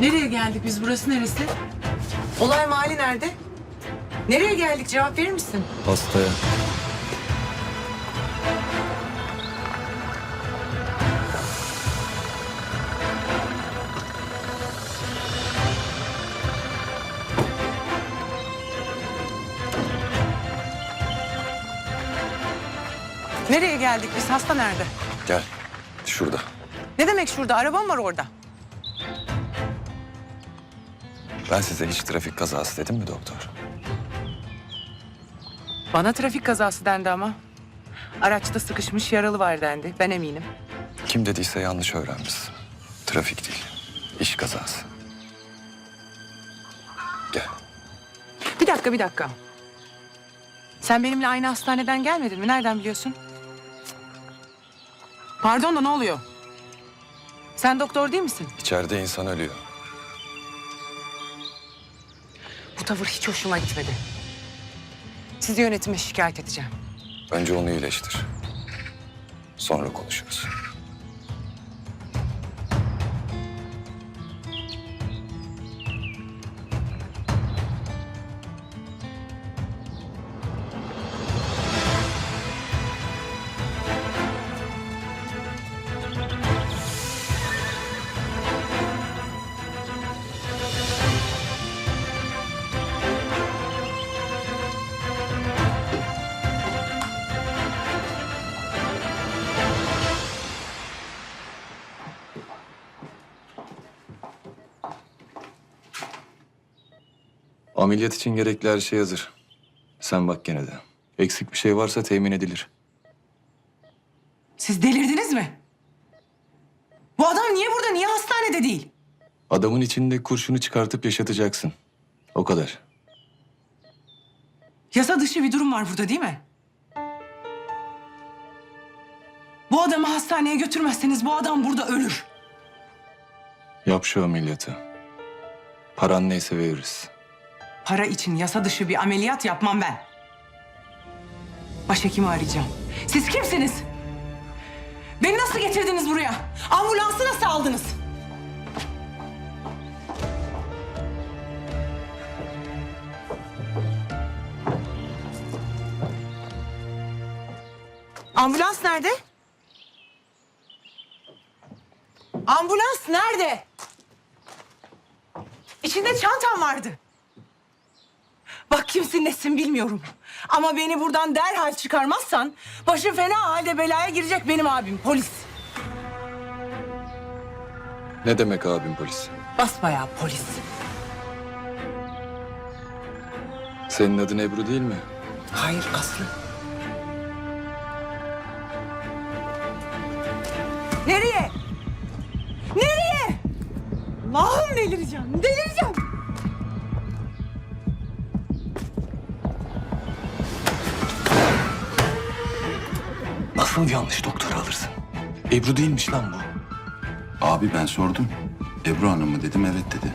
Nereye geldik biz? Burası neresi? Olay mahalli nerede? Nereye geldik cevap verir misin? Hastaya. Nereye geldik biz? Hasta nerede? Gel. Şurada. Ne demek şurada? Arabam var orada. Ben size hiç trafik kazası dedim mi doktor? Bana trafik kazası dendi ama. Araçta sıkışmış yaralı var dendi. Ben eminim. Kim dediyse yanlış öğrenmişsin. Trafik değil. iş kazası. Gel. Bir dakika, bir dakika. Sen benimle aynı hastaneden gelmedin mi? Nereden biliyorsun? Pardon da ne oluyor? Sen doktor değil misin? İçeride insan ölüyor. Tavır hiç hoşuma gitmedi. Sizi yönetime şikayet edeceğim. Önce onu iyileştir. Sonra konuşuruz. Ameliyat için gerekli her şey hazır. Sen bak gene de. Eksik bir şey varsa temin edilir. Siz delirdiniz mi? Bu adam niye burada, niye hastanede değil? Adamın içinde kurşunu çıkartıp yaşatacaksın. O kadar. Yasa dışı bir durum var burada değil mi? Bu adamı hastaneye götürmezseniz bu adam burada ölür. Yap şu ameliyatı. Paran neyse veririz. Para için yasa dışı bir ameliyat yapmam ben. Başhekimi arayacağım. Siz kimsiniz? Beni nasıl getirdiniz buraya? Ambulansı nasıl aldınız? Ambulans nerede? Ambulans nerede? İçinde çantam vardı. Bak kimsin nesin bilmiyorum. Ama beni buradan derhal çıkarmazsan... ...başın fena halde belaya girecek benim abim polis. Ne demek abim polis? Basbayağı polis. Senin adın Ebru değil mi? Hayır Aslı. Nereye? Nereye? Allah'ım delireceğim, delireceğim. Nasıl yanlış doktor alırsın? Ebru değilmiş lan bu. Abi ben sordum. Ebru Hanım mı dedim evet dedi.